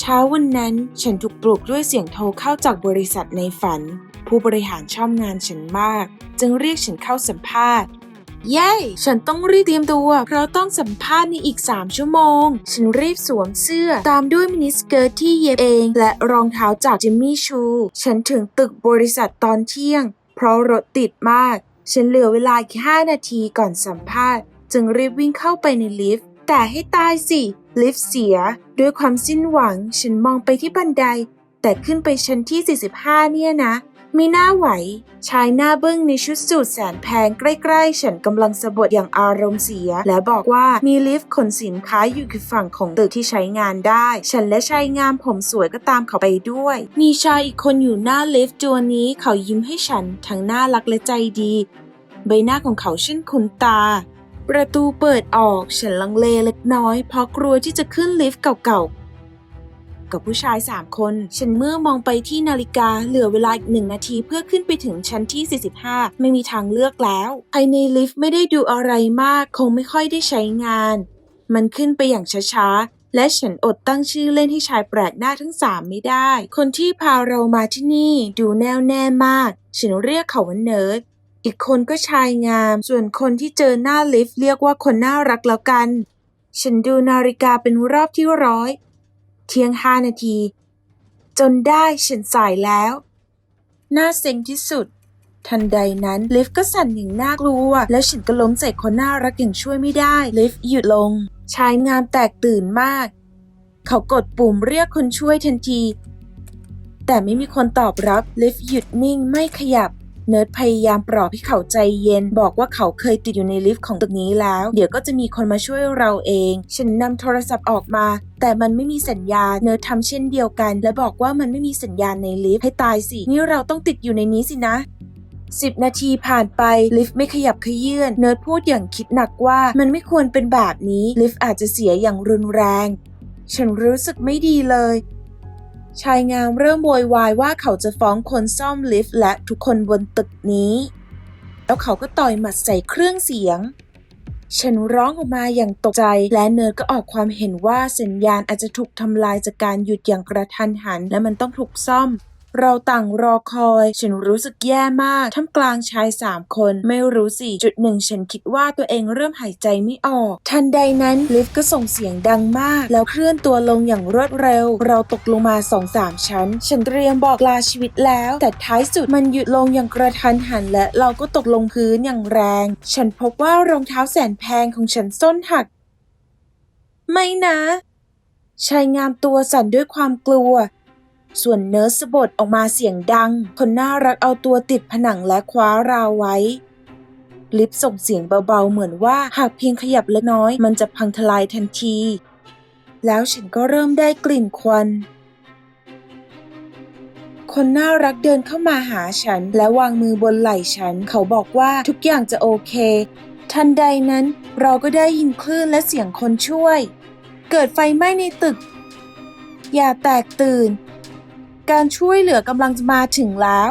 เช้าวันนั้นฉันถูกปลุกด้วยเสียงโทรเข้าจากบริษัทในฝัน ผู้บริหารชอบงานฉันมาก จึงเรียกฉันเข้าสัมภาษณ์ เย้ ฉันต้องรีบเตรียมตัว เพราะต้องสัมภาษณ์ในอีก 3 ชั่วโมง ฉันรีบสวมเสื้อ ตามด้วยมินิสเกิร์ตที่เย็บเอง และรองเท้าจากจิมมี่ชู ฉันถึงตึกบริษัทตอนเที่ยง เพราะรถติดมาก ฉันเหลือเวลาอีก5นาทีก่อนสัมภาษณ์ จึงรีบวิ่งเข้าไปในลิฟต์แต่ให้ตายสิ ลิฟต์เสีย ด้วยความสิ้นหวัง ฉันมองไปที่บันได แต่ขึ้นไปชั้นที่ 45 เนี่ยนะ มีหน้าไหว ชายหน้าบึ้งในชุดสูทแสนแพงใกล้ๆ ฉันกำลังสะบดอย่างอารมณ์เสีย และบอกว่ามีลิฟต์ขนสินค้าอยู่คือฝั่งของตึกที่ใช้งานได้ ฉันและชายงามผมสวยก็ตามเขาไปด้วย มีชายอีกคนอยู่หน้าลิฟต์ตัวนี้เขายิ้มให้ฉันทั้งน่ารักและใจดี ใบหน้าของเขาเช่นคุ้นตา ประตูเปิดออกฉันลังเลเล็กน้อย เพราะกลัวที่จะขึ้นลิฟต์เก่าๆ กับผู้ชายสามคน ฉันเมื่อมองไปที่นาฬิกาเหลือเวลาอีกหนึ่งนาทีเพื่อขึ้นไปถึงชั้นที่ 45 ไม่มีทางเลือกแล้วภายในลิฟต์ไม่ได้ดูอะไรมาก คงไม่ค่อยได้ใช้งาน มันขึ้นไปอย่างช้าๆ และฉันอดตั้งชื่อเล่นให้ชายแปลกหน้าทั้งสามไม่ได้ คนที่พาเรามาที่นี่ดูแน่วแน่มาก ฉันเรียกเขาว่าเนิร์ด อีกคนก็ชายงาม ส่วนคนที่เจอหน้าลิฟต์เรียกว่าคนน่ารักแล้วกัน ฉันดูนาฬิกาเป็นรอบที่ร้อย เที่ยงห้านาที จนได้ฉันสายแล้ว น่าเซ็งที่สุด ทันใดนั้นลิฟต์ก็สั่นอย่างน่ากลัว และฉันก็ล้มใส่คนน่ารักอย่างช่วยไม่ได้ลิฟต์หยุดลง ชายงามแตกตื่นมาก เขากดปุ่มเรียกคนช่วยทันที แต่ไม่มีคนตอบรับลิฟต์หยุดนิ่งไม่ขยับ เนิร์ดพยายามปลอบให้เขาใจเย็น บอกว่าเขาเคยติดอยู่ในลิฟต์ของตึกนี้แล้ว เดี๋ยวก็จะมีคนมาช่วยเราเอง ฉันนำโทรศัพท์ออกมา แต่มันไม่มีสัญญาณเนิร์ดทำเช่นเดียวกัน และบอกว่ามันไม่มีสัญญาณในลิฟต์ให้ตายสินี่เราต้องติดอยู่ในนี้สินะสิบนาทีผ่านไปลิฟต์ไม่ขยับขยื่นเนิร์ดพูดอย่างคิดหนักว่ามันไม่ควรเป็นแบบนี้ลิฟต์อาจจะเสียอย่างรุนแรง ฉันรู้สึกไม่ดีเลย ชายงามเริ่มโวยวายว่าเขาจะฟ้องคนซ่อมลิฟต์และทุกคนบนตึกนี้ แล้วเขาก็ต่อยหมัดใส่เครื่องเสียง ฉันร้องออกมาอย่างตกใจและเนิร์ดก็ออกความเห็นว่าสัญญาณอาจจะถูกทำลายจากการหยุดอย่างกระทันหัน และมันต้องถูกซ่อม เราต่างรอคอย ฉันรู้สึกแย่มากท่ามกลางชายสามคน ไม่รู้สิจุดหนึ่งฉันคิดว่าตัวเองเริ่มหายใจไม่ออก ทันใดนั้นลิฟต์ก็ส่งเสียงดังมาก แล้วเคลื่อนตัวลงอย่างรวดเร็ว เราตกลงมาสองสามชั้น ฉันเตรียมบอกลาชีวิตแล้ว แต่ท้ายสุดมันหยุดลงอย่างกระทันหันและเราก็ตกลงพื้นอย่างแรง ฉันพบว่ารองเท้าแสนแพงของฉันส้นหัก ไม่นะชายงามตัวสั่นด้วยความกลัว ส่วนเนิร์สสะบดออกมาเสียงดัง คนน่ารักเอาตัวติดผนังและคว้าราวไว้ ลิฟส่งเสียงเบาๆเหมือนว่าหากเพียงขยับเล็กน้อยมันจะพังทลายทันที แล้วฉันก็เริ่มได้กลิ่นควันคนน่ารักเดินเข้ามาหาฉัน และวางมือบนไหล่ฉัน เขาบอกว่าทุกอย่างจะโอเค ทันใดนั้นเราก็ได้ยินคลื่นและเสียงคนช่วย เกิดไฟไหม้ในตึก อย่าแตกตื่น การช่วยเหลือกำลังจะมาถึงแล้ว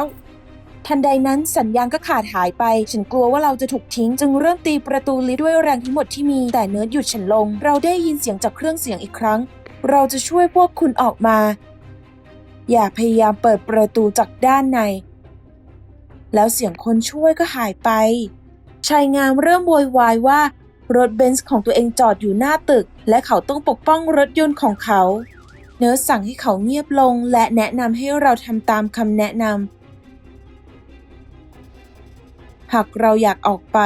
ทันใดนั้นสัญญาณก็ขาดหายไป ฉันกลัวว่าเราจะถูกทิ้ง จึงเริ่มตีประตูลิฟต์ด้วยแรงทั้งหมดที่มีแต่เนิร์ดหยุดฉันลง เราได้ยินเสียงจากเครื่องเสียงอีกครั้ง เราจะช่วยพวกคุณออกมา อย่าพยายามเปิดประตูจากด้านใน แล้วเสียงคนช่วยก็หายไปชายงามเริ่มโวยวายว่ารถเบนซ์ของตัวเองจอดอยู่หน้าตึก และเขาต้องปกป้องรถยนต์ของเขา เนิร์สสั่งให้เขาเงียบลงและแนะนำให้เราทำตามคำแนะนำ หากเราอยากออกไป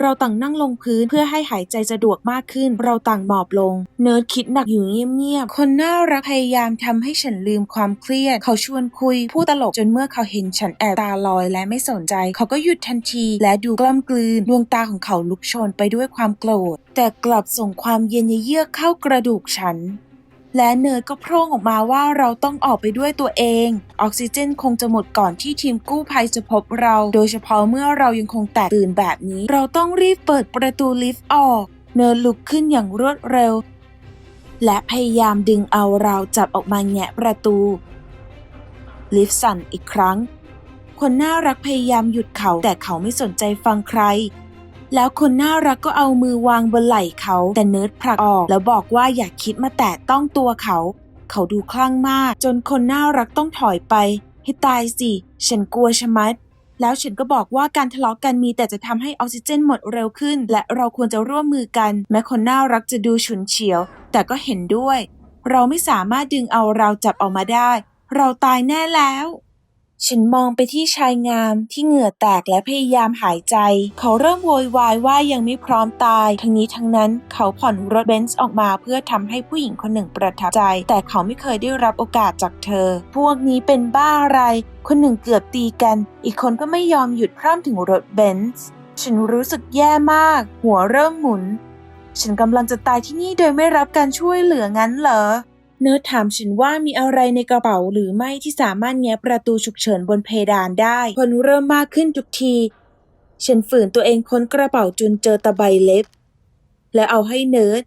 เราต่างนั่งลงพื้นเพื่อให้หายใจสะดวกมากขึ้น เราต่างหมอบลง เนิร์ดคิดหนักอยู่เงียบๆ คนน่ารักพยายามทำให้ฉันลืมความเครียด เขาชวนคุยพูดตลกจนเมื่อเขาเห็นฉันแอบตาลอยและไม่สนใจ เขาก็หยุดทันที และดูกล้ำกลืน ดวงตาของเขาลุกโชนไปด้วยความโกรธ แต่กลับส่งความเย็นเยือกเข้ากระดูกฉัน และเนิร์ดก็โพร่งออกมาว่าเราต้องออกไปด้วยตัวเอง ออกซิเจนคงจะหมดก่อนที่ทีมกู้ภัยจะพบเรา โดยเฉพาะเมื่อเรายังคงแตกตื่นแบบนี้ เราต้องรีบเปิดประตูลิฟต์ออก เนิร์ดลุกขึ้นอย่างรวดเร็ว และพยายามดึงเอาเราจับออกมาแงะประตู ลิฟต์สั่นอีกครั้ง คนน่ารักพยายามหยุดเขาแต่เขาไม่สนใจฟังใคร แล้วคนน่ารักก็เอามือวางบนไหล่เขา แต่เนิร์ดผลักออก แล้วบอกว่าอย่าคิดมาแตะต้องตัวเขา เขาดูคลั่งมาก จนคนน่ารักต้องถอยไป ให้ตายสิ ฉันกลัวชะมัด แล้วฉันก็บอกว่าการทะเลาะกันมีแต่จะทำให้ออกซิเจนหมดเร็วขึ้น และเราควรจะร่วมมือกัน แม้คนน่ารักจะดูฉุนเฉียว แต่ก็เห็นด้วย เราไม่สามารถดึงเอาเราจับออกมาได้ เราตายแน่แล้ว ฉันมองไปที่ชายงามที่เหงื่อแตกและพยายามหายใจ เขาเริ่มโวยวายว่ายังไม่พร้อมตาย ทั้งนี้ทั้งนั้นเขาผ่อนรถเบนซ์ออกมาเพื่อทำให้ผู้หญิงคนหนึ่งประทับใจ แต่เขาไม่เคยได้รับโอกาสจากเธอ พวกนี้เป็นบ้าอะไร คนหนึ่งเกือบตีกัน อีกคนก็ไม่ยอมหยุดพร่ำถึงรถเบนซ์ฉันรู้สึกแย่มาก หัวเริ่มหมุน ฉันกำลังจะตายที่นี่โดยไม่รับการช่วยเหลืองั้นเหรอ เนิร์ดถามฉันว่ามีอะไรในกระเป๋าหรือไม่ที่สามารถแงะประตูฉุกเฉินบนเพดานได้ คนเริ่มมากขึ้นทุกที ฉันฝืนตัวเองค้นกระเป๋าจนเจอตะไบเล็บ และเอาให้เนิร์ด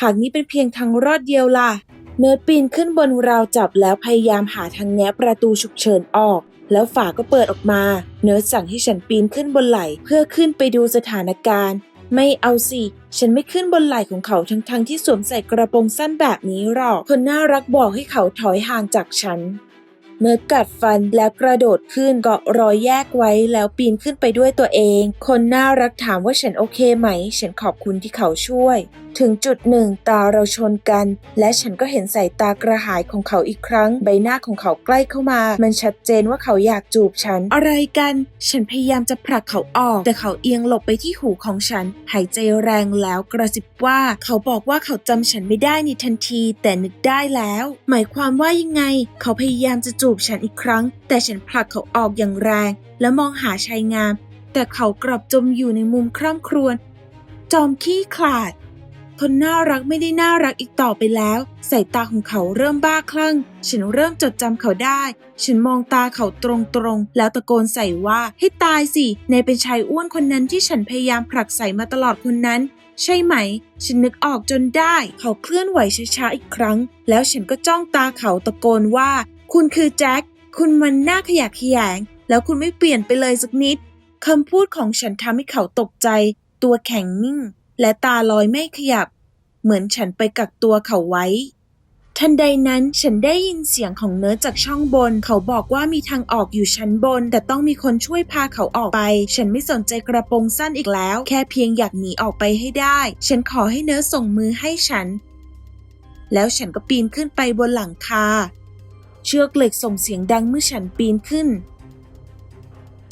หากนี้เป็นเพียงทางรอดเดียวล่ะ เนิร์ดปีนขึ้นบนราวจับแล้วพยายามหาทางแงะประตูฉุกเฉินออก แล้วฝาก็เปิดออกมา เนิร์ดสั่งให้ฉันปีนขึ้นบนไหล่เพื่อขึ้นไปดูสถานการณ์ ไม่เอาสิ ฉันไม่ขึ้นบนไหล่ของเขาทั้งๆที่สวมใส่กระโปรงสั้นแบบนี้หรอก คนน่ารักบอกให้เขาถอยห่างจากฉัน เมื่อกัดฟันแล้วกระโดดขึ้นเกาะรอยแยกไว้แล้วปีนขึ้นไปด้วยตัวเอง คนน่ารักถามว่าฉันโอเคไหม ฉันขอบคุณที่เขาช่วย ถึงจุดหนึ่งตาเราชนกัน และฉันก็เห็นสายตากระหายของเขาอีกครั้ง ใบหน้าของเขาใกล้เข้ามา มันชัดเจนว่าเขาอยากจูบฉัน อะไรกัน ฉันพยายามจะผลักเขาออก แต่เขาเอียงหลบไปที่หูของฉัน หายใจแรงแล้วกระซิบว่า เขาบอกว่าเขาจำฉันไม่ได้ในทันที แต่นึกได้แล้ว หมายความว่ายังไง เขาพยายามจะจูบฉันอีกครั้ง แต่ฉันผลักเขาออกอย่างแรง แล้วมองหาชายงาม แต่เขากลับจมอยู่ในมุมคร่ำครวญจอมขี้ขลาด คนน่ารักไม่ได้น่ารักอีกต่อไปแล้ว สายตาของเขาเริ่มบ้าคลั่ง ฉันเริ่มจดจำเขาได้ ฉันมองตาเขาตรงๆ แล้วตะโกนใส่ว่าให้ตายสินายเป็นชายอ้วนคนนั้นที่ฉันพยายามผลักใส่มาตลอดคนนั้น ใช่ไหม ฉันนึกออกจนได้ เขาเคลื่อนไหวช้าๆอีกครั้ง แล้วฉันก็จ้องตาเขาตะโกนว่า คุณคือแจ็ค คุณมันน่าขยะแขยง แล้วคุณไม่เปลี่ยนไปเลยสักนิดคำพูดของฉันทำให้เขาตกใจ ตัวแข็งนิ่ง และตาลอยไม่ขยับ เหมือนฉันไปกักตัวเขาไว้ ทันใดนั้นฉันได้ยินเสียงของเนิร์ดจากช่องบน เขาบอกว่ามีทางออกอยู่ชั้นบน แต่ต้องมีคนช่วยพาเขาออกไป ฉันไม่สนใจกระโปรงสั้นอีกแล้ว แค่เพียงอยากหนีออกไปให้ได้ ฉันขอให้เนิร์ดส่งมือให้ฉัน แล้วฉันก็ปีนขึ้นไปบนหลังคา เชือกเหล็กส่งเสียงดังเมื่อฉันปีนขึ้น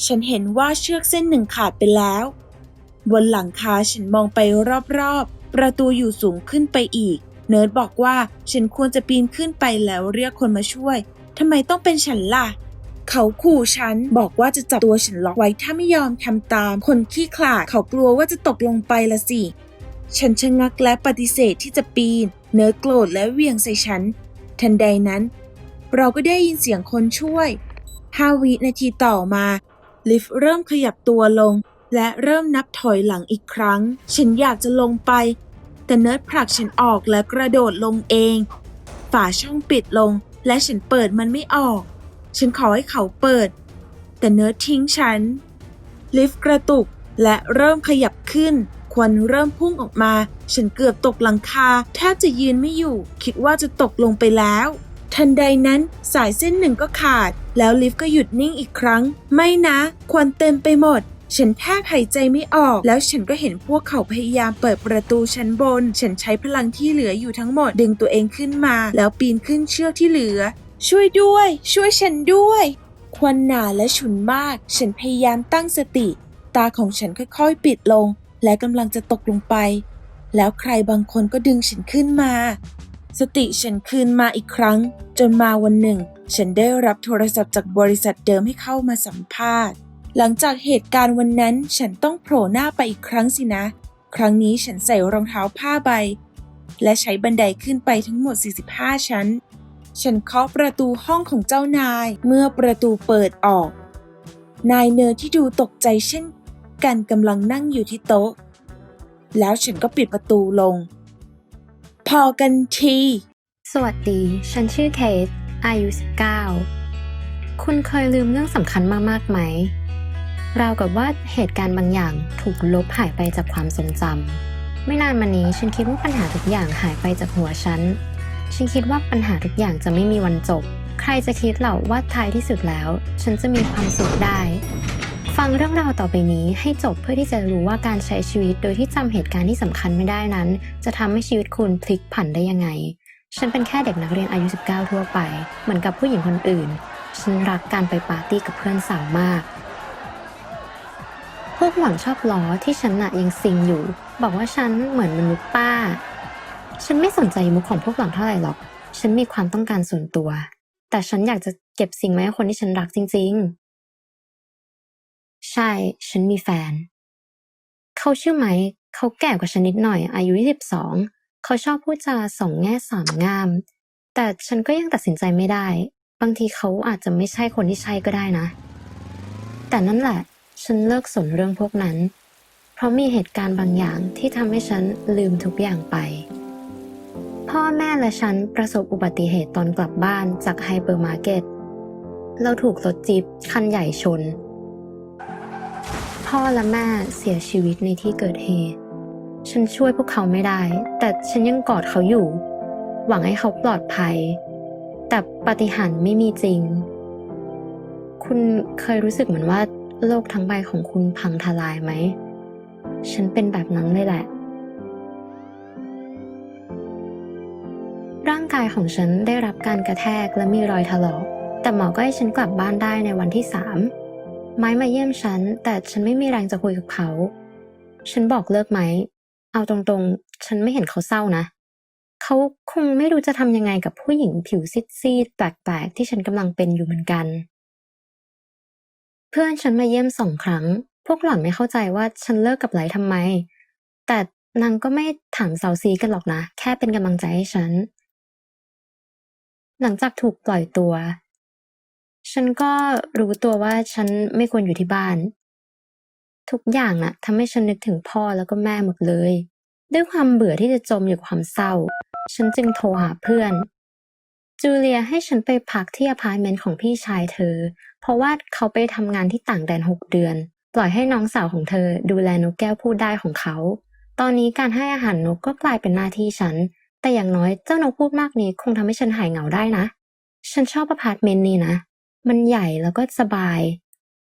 ฉันเห็นว่าเชือกเส้นหนึ่งขาดไปแล้ว บนหลังคาฉันมองไปรอบๆ ประตูอยู่สูงขึ้นไปอีก เนิร์ดบอกว่าฉันควรจะปีนขึ้นไปแล้วเรียกคนมาช่วยทำไมต้องเป็นฉันล่ะ เขาขู่ฉันบอกว่าจะจับตัวฉันล็อกไว้ถ้าไม่ยอมทำตาม คนขี้ขลาดเขากลัวว่าจะตกลงไปละสิ ฉันชะงักและปฏิเสธที่จะปีน เนิร์ดโกรธและเหวี่ยงใส่ฉัน ทันใดนั้น เราก็ได้ยินเสียงคนช่วยห้าวินาทีต่อมา ลิฟต์เริ่มขยับตัวลง และเริ่มนับถอยหลังอีกครั้ง ฉันอยากจะลงไป แต่เนิร์ดผลักฉันออกและกระโดดลงเอง ฝาช่องปิดลง และฉันเปิดมันไม่ออก ฉันขอให้เขาเปิด แต่เนิร์ดทิ้งฉัน ลิฟต์กระตุกและเริ่มขยับขึ้น ควันเริ่มพุ่งออกมา ฉันเกือบตกหลังคาแทบจะยืนไม่อยู่ คิดว่าจะตกลงไปแล้ว ทันใดนั้นสายเส้นหนึ่งก็ขาด แล้วลิฟต์ก็หยุดนิ่งอีกครั้ง ไม่นะ ควันเต็มไปหมด ฉันแทบหายใจไม่ออก แล้วฉันก็เห็นพวกเขาพยายามเปิดประตูชั้นบน ฉันใช้พลังที่เหลืออยู่ทั้งหมดดึงตัวเองขึ้นมา แล้วปีนขึ้นเชือกที่เหลือ ช่วยด้วย ช่วยฉันด้วย ควันหนาและฉุนมาก ฉันพยายามตั้งสติ ตาของฉันค่อยๆ ปิดลง และกำลังจะตกลงไป แล้วใครบางคนก็ดึงฉันขึ้นมา สติฉันคืนมาอีกครั้ง จนมาวันหนึ่ง ฉันได้รับโทรศัพท์จากบริษัทเดิมให้เข้ามาสัมภาษณ์ หลังจากเหตุการณ์วันนั้นฉันต้องโผล่หน้าไปอีกครั้งสินะ ครั้งนี้ฉันใส่รองเท้าผ้าใบ และใช้บันไดขึ้นไปทั้งหมด 45 ชั้น ฉันเคาะประตูห้องของเจ้านายเมื่อประตูเปิดออก นายเนอร์ที่ดูตกใจเช่นกันกำลังนั่งอยู่ที่โต๊ะ แล้วฉันก็ปิดประตูลง พอกันที สวัสดี ฉันชื่อเคทอายุ 19 คุณเคยลืมเรื่องสำคัญมากๆไหม ราวกับว่าเหตุการณ์บางอย่างถูกลบหายไปจากความทรงจำไม่นานมานี้ฉันคิดว่าปัญหาทุกอย่างหายไปจากหัวฉัน ฉันคิดว่าปัญหาทุกอย่างจะไม่มีวันจบ ใครจะคิดเหล่าว่าท้ายที่สุดแล้ว ฉันจะมีความสุขได้ ฟังเรื่องราวต่อไปนี้ให้จบเพื่อที่จะรู้ว่าการใช้ชีวิตโดยที่จำเหตุการณ์ที่สำคัญไม่ได้นั้น จะทำให้ชีวิตคุณพลิกผันได้ยังไง ฉันเป็นแค่เด็กนักเรียนอายุ 19 ทั่วไป เหมือนกับผู้หญิงคนอื่น ฉันรักการไปปาร์ตี้กับเพื่อนสาวมาก วกหล่อนชอบล้อที่ฉันน่ะยังซิงอยู่ บอกว่าฉันเหมือนมนุษย์ป้า ฉันไม่สนใจมุกของพวกหล่อนเท่าไหร่หรอก ฉันมีความต้องการส่วนตัว แต่ฉันอยากจะเก็บสิ่งไว้ให้คนที่ฉันรักจริง ๆ ใช่ ฉันมีแฟน เขาชื่อไหม เขาแก่กว่าฉันนิดหน่อย อายุ22เขาชอบพูดจาสองแง่สามงาม แต่ฉันก็ยังตัดสินใจไม่ได้ บางทีเขาอาจจะไม่ใช่คนที่ใช่ก็ได้นะ แต่นั่นแหละ ฉันเลิกสนเรื่องพวกนั้น เพราะมีเหตุการณ์บางอย่างที่ทำให้ฉันลืมทุกอย่างไป พ่อแม่และฉันประสบอุบัติเหตุตอนกลับบ้านจากไฮเปอร์มาร์เก็ต เราถูกรถจี๊ปคันใหญ่ชน พ่อและแม่เสียชีวิตในที่เกิดเหตุ ฉันช่วยพวกเขาไม่ได้ แต่ฉันยังกอดเขาอยู่ หวังให้เขาปลอดภัย แต่ปาฏิหาริย์ไม่มีจริง คุณเคยรู้สึกเหมือนว่า โลกทั้งใบของคุณพังทลายไหม ฉันเป็นแบบนั้นเลยแหละ ร่างกายของฉันได้รับการกระแทกและมีรอยถลอก แต่หมอก็ให้ฉันกลับบ้านได้ในวันที่สามไม้มาเยี่ยมฉัน แต่ฉันไม่มีแรงจะคุยกับเขา ฉันบอกเลิกไหม เอาตรงๆ ฉันไม่เห็นเขาเศร้านะ เขาคงไม่รู้จะทำยังไงกับผู้หญิงผิวซีดๆแปลกๆ ที่ฉันกำลังเป็นอยู่เหมือนกัน พื่อนฉันมาเยี่ยมสองครั้ง พวกหล่อนไม่เข้าใจว่าฉันเลิกกับไหลทำไม แต่นางก็ไม่ถามเซาซีกันหรอกนะ แค่เป็นกำลังใจให้ฉัน หลังจากถูกปล่อยตัว ฉันก็รู้ตัวว่าฉันไม่ควรอยู่ที่บ้าน ทุกอย่างน่ะทำให้ฉันนึกถึงพ่อแล้วก็แม่หมดเลย ด้วยความเบื่อที่จะจมอยู่ความเศร้า ฉันจึงโทรหาเพื่อน จูเลียให้ฉันไปพักที่อพาร์ตเมนต์ของพี่ชายเธอ เพราะว่าเขาไปทำงานที่ต่างแดนหกเดือน ปล่อยให้น้องสาวของเธอดูแลนกแก้วพูดได้ของเขา ตอนนี้การให้อาหารนกก็กลายเป็นหน้าที่ฉัน แต่อย่างน้อยเจ้านกพูดมากนี้คงทำให้ฉันหายเหงาได้นะ ฉันชอบอพาร์ตเมนต์นี้นะ มันใหญ่แล้วก็สบาย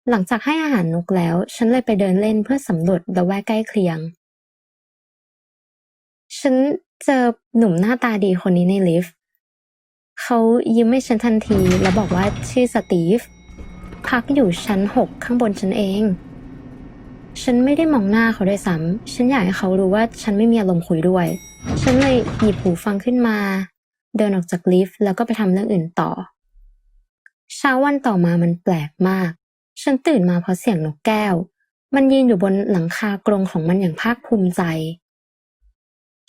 หลังจากให้อาหารนกแล้ว ฉันเลยไปเดินเล่นเพื่อสำรวจละแวกใกล้เคียง ฉันเจอหนุ่มหน้าตาดีคนนี้ในลิฟต์เขายิ้มให้ฉันทันทีแล้วบอกว่าชื่อสตีฟ พักอยู่ชั้นหกข้างบนฉันเอง ฉันไม่ได้มองหน้าเขาด้วยซ้ำฉันอยากให้เขารู้ว่าฉันไม่มีอารมณ์คุยด้วย ฉันเลยหยิบหูฟังขึ้นมา เดินออกจากลิฟต์แล้วก็ไปทำเรื่องอื่นต่อ เช้าวันต่อมามันแปลกมาก ฉันตื่นมาเพราะเสียงนกแก้ว มันยืนอยู่บนหลังคากรงของมันอย่างภาคภูมิใจ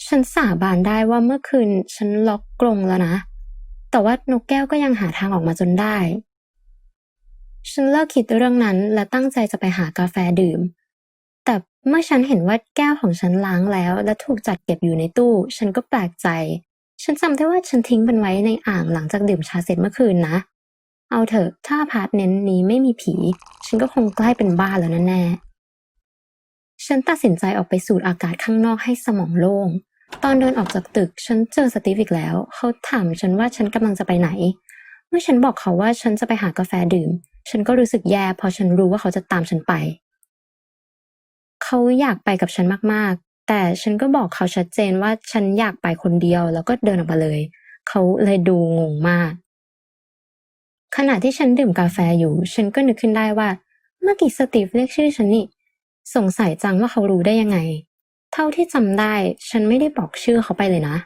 ฉันสาบานได้ว่าเมื่อคืนฉันล็อกกรงแล้วนะ แต่ว่านกแก้วก็ยังหาทางออกมาจนได้ ฉันเลิกคิดเรื่องนั้นและตั้งใจจะไปหากาแฟดื่ม แต่เมื่อฉันเห็นว่าแก้วของฉันล้างแล้ว และถูกจัดเก็บอยู่ในตู้ ฉันก็แปลกใจ ฉันจำได้ว่าฉันทิ้งมันไว้ในอ่างหลังจากดื่มชาเสร็จเมื่อคืนนะ เอาเถอะ ถ้าพาร์ตเนต์นี้ไม่มีผี ฉันก็คงใกล้เป็นบ้าแล้วแน่ๆฉันตัดสินใจออกไปสูดอากาศข้างนอกให้สมองโล่ง ตอนเดินออกจากตึก ฉันเจอสตีฟอีกแล้ว เขาถามฉันว่าฉันกำลังจะไปไหน เมื่อฉันบอกเขาว่าฉันจะไปหากาแฟดื่ม ฉันก็รู้สึกแย่พราะฉันรู้ว่าเขาจะตามฉันไป เขาอยากไปกับฉันมากๆ แต่ฉันก็บอกเขาชัดเจนว่าฉันอยากไปคนเดียวแล้วก็เดินออกมาเลย เขาเลยดูงงมาก ขณะที่ฉันดื่มกาแฟอยู่ ฉันก็นึกขึ้นได้ว่า เมื่อกี้สตีฟเรียกชื่อฉันนี่ สงสัยจังว่าเขารู้ได้ยังไง เท่าที่จำได้ ฉันไม่ได้บอกชื่อเขาไปเลยนะ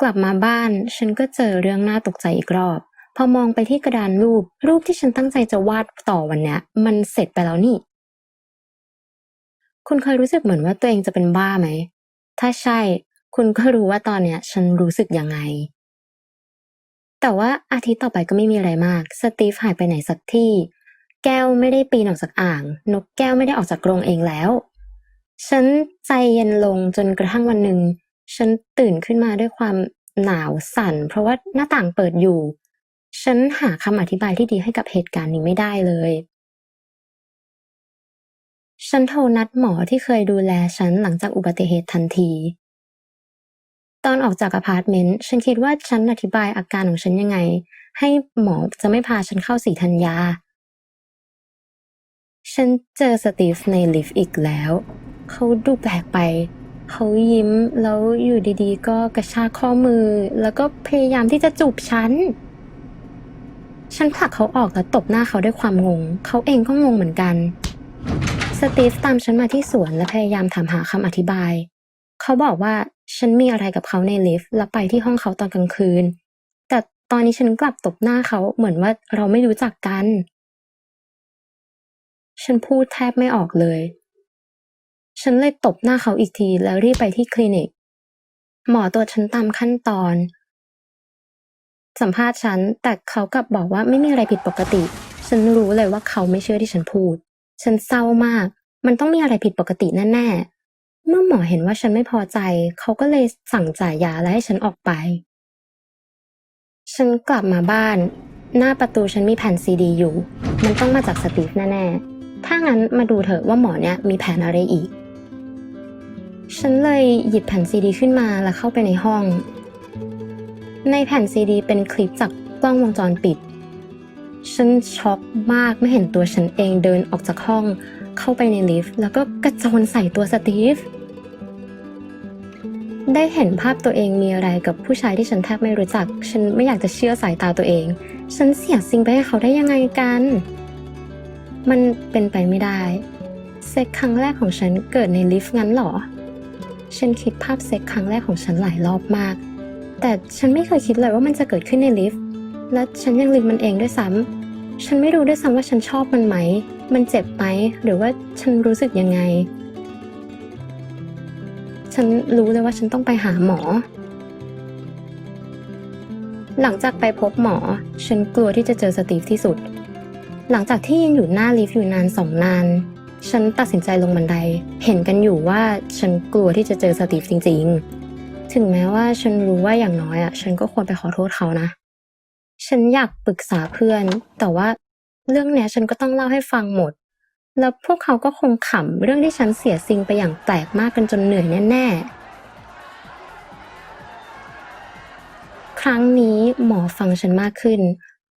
กลับมาบ้าน ฉันก็เจอเรื่องน่าตกใจอีกรอบ พอมองไปที่กระดานรูป รูปที่ฉันตั้งใจจะวาดต่อวันนี้มันเสร็จไปแล้วนี่ คุณเคยรู้สึกเหมือนว่าตัวเองจะเป็นบ้าไหม ถ้าใช่ คุณก็รู้ว่าตอนเนี้ย ฉันรู้สึกยังไง แต่ว่าอาทิตย์ต่อไปก็ไม่มีอะไรมาก สตีฟหายไปไหนสักที่ แก้วไม่ได้ปีนออกจากอ่าง นกแก้วไม่ได้ออกจากกรงเองแล้ว ฉันใจเย็นลงจนกระทั่งวันหนึ่ง ฉันตื่นขึ้นมาด้วยความหนาวสั่น เพราะว่าหน้าต่างเปิดอยู่ ฉันหาคำอธิบายที่ดีให้กับเหตุการณ์นี้ไม่ได้เลย ฉันโทรนัดหมอที่เคยดูแลฉันหลังจากอุบัติเหตุทันที ตอนออกจากอพาร์ตเมนต์ฉันคิดว่าฉันอธิบายอาการของฉันยังไง ให้หมอจะไม่พาฉันเข้าสีธัญญา ฉันเจอสตีฟในลิฟต์อีกแล้ว เขาดูแปลกไปเขายิ้มแล้วอยู่ดีๆ ก็กระชากข้อมือ แล้วก็พยายามที่จะจูบฉัน ฉันผลักเขาออกแล้วตบหน้าเขาด้วยความงง เขาเองก็งงเหมือนกัน สตีฟตามฉันมาที่สวนและพยายามถามหาคำอธิบาย เขาบอกว่าฉันมีอะไรกับเขาในลิฟต์และไปที่ห้องเขาตอนกลางคืน แต่ตอนนี้ฉันกลับตบหน้าเขาเหมือนว่าเราไม่รู้จักกัน ฉันพูดแทบไม่ออกเลย ฉันเลยตบหน้าเขาอีกทีแล้วรีบไปที่คลินิก หมอตรวจฉันตามขั้นตอน สัมภาษณ์ฉัน แต่เขากลับบอกว่าไม่มีอะไรผิดปกติ ฉันรู้เลยว่าเขาไม่เชื่อที่ฉันพูด ฉันเศร้ามาก มันต้องมีอะไรผิดปกติแน่ๆ เมื่อหมอเห็นว่าฉันไม่พอใจ เขาก็เลยสั่งจ่ายยาและให้ฉันออกไป ฉันกลับมาบ้าน หน้าประตูฉันมีแผ่นซีดีอยู่ มันต้องมาจากสตีฟแน่ๆ ถ้างั้นมาดูเถอะว่าหมอเนี่ยมีแผนอะไรอีก ฉันเลยหยิบแผ่นซีดีขึ้นมาแล้วเข้าไปในห้อง ในแผ่นซีดีเป็นคลิปจากกล้องวงจรปิด ฉันช็อกมากไม่เห็นตัวฉันเองเดินออกจากห้องเข้าไปในลิฟต์แล้วก็กระโจนใส่ตัวสตีฟ ได้เห็นภาพตัวเองมีอะไรกับผู้ชายที่ฉันแทบไม่รู้จัก ฉันไม่อยากจะเชื่อสายตาตัวเอง ฉันเสียสิ่งไปให้เขาได้ยังไงกัน มันเป็นไปไม่ได้เซ็กครั้งแรกของฉันเกิดในลิฟต์งั้นเหรอ ฉันคิดภาพเซ็กครั้งแรกของฉันหลายรอบมาก แต่ฉันไม่เคยคิดเลยว่ามันจะเกิดขึ้นในลิฟต์ และฉันยังลืมมันเองด้วยซ้ำ ฉันไม่รู้ด้วยซ้ำว่าฉันชอบมันไหม มันเจ็บไหม หรือว่าฉันรู้สึกยังไง ฉันรู้เลยว่าฉันต้องไปหาหมอ หลังจากไปพบหมอ ฉันกลัวที่จะเจอสตีฟที่สุด หลังจากที่ยืนอยู่หน้าลิฟต์อยู่นานสองนานฉันตัดสินใจลงบันได เห็นกันอยู่ว่าฉันกลัวที่จะเจอสตีฟจริง ๆ ถึงแม้ว่าฉันรู้ว่าอย่างน้อยอะ ฉันก็ควรไปขอโทษเขานะ ฉันอยากปรึกษาเพื่อน แต่ว่าเรื่องเนี้ยฉันก็ต้องเล่าให้ฟังหมด แล้วพวกเขาก็คงขำเรื่องที่ฉันเสียซิงไปอย่างแปลกมากกันจนเหนื่อยแน่ๆ ครั้งนี้หมอฟังฉันมากขึ้น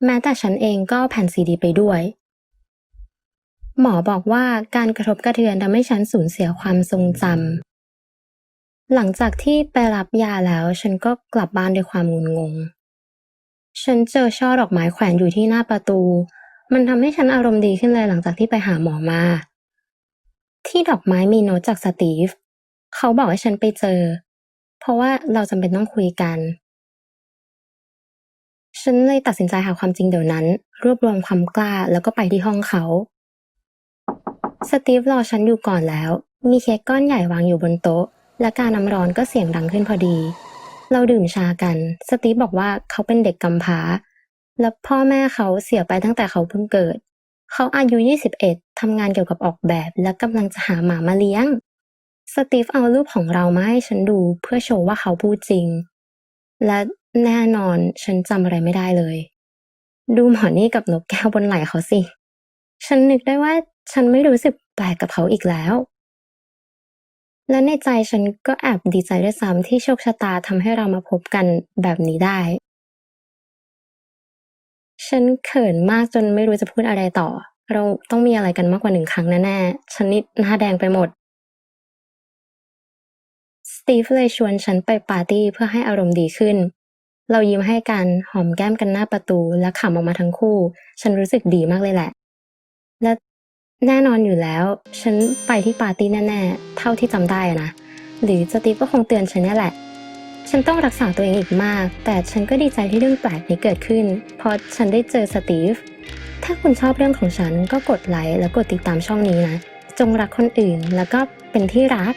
แม้แต่ฉันเองก็แผ่นซีดีไปด้วย หมอบอกว่าการกระทบกระเทือนทำให้ฉันสูญเสียความทรงจำ หลังจากที่ไปรับยาแล้ว ฉันก็กลับบ้านด้วยความงุนงง ฉันเจอช่อดอกไม้แขวนอยู่ที่หน้าประตู มันทำให้ฉันอารมณ์ดีขึ้นเลยหลังจากที่ไปหาหมอมา ที่ดอกไม้มีโน้ตจากสตีฟ เขาบอกให้ฉันไปเจอ เพราะว่าเราจำเป็นต้องคุยกัน ฉันเลยตัดสินใจหาความจริงเดี๋ยวนั้น รวบรวมความกล้าแล้วก็ไปที่ห้องเขา สตีฟรอฉันอยู่ก่อนแล้ว มีเค้กก้อนใหญ่วางอยู่บนโต๊ะ และการน้ำร้อนก็เสียงดังขึ้นพอดี เราดื่มชากัน สตีฟบอกว่าเขาเป็นเด็กกำพร้า และพ่อแม่เขาเสียไปตั้งแต่เขาเพิ่งเกิด เขาอายุ 21ทำงานเกี่ยวกับออกแบบ และกำลังจะหาหมามาเลี้ยง สตีฟเอารูปของเรามาให้ฉันดูเพื่อโชว์ว่าเขาพูดจริง และแน่นอนฉันจำอะไรไม่ได้เลย ดูหมอนี่กับนกแก้วบนไหล่เขาสิ ฉันนึกได้ว่าฉันไม่รู้สึกแปลกกับเขาอีกแล้ว และในใจฉันก็แอบดีใจด้วยซ้ำที่โชคชะตาทำให้เรามาพบกันแบบนี้ได้ ฉันเขินมากจนไม่รู้จะพูดอะไรต่อ เราต้องมีอะไรกันมากกว่าหนึ่งครั้งแน่ๆฉันนี่หน้าแดงไปหมด สตีฟเลยชวนฉันไปปาร์ตี้เพื่อให้อารมณ์ดีขึ้น เรายิ้มให้กันหอมแก้มกันหน้าประตูและขำออกมาทั้งคู่ ฉันรู้สึกดีมากเลยแหละ และแน่นอนอยู่แล้ว ฉันไปที่ปาร์ตี้แน่ๆ ท่าที่จำได้นะ หรือสตีฟก็คงเตือนฉันนี่แหละ ฉันต้องรักษาตัวเองอีกมาก แต่ฉันก็ดีใจที่เรื่องแปลกนี้เกิดขึ้น เพราะฉันได้เจอสตีฟ ถ้าคุณชอบเรื่องของฉันก็กดไลค์และกดติดตามช่องนี้นะ จงรักคนอื่นแล้วก็เป็นที่รัก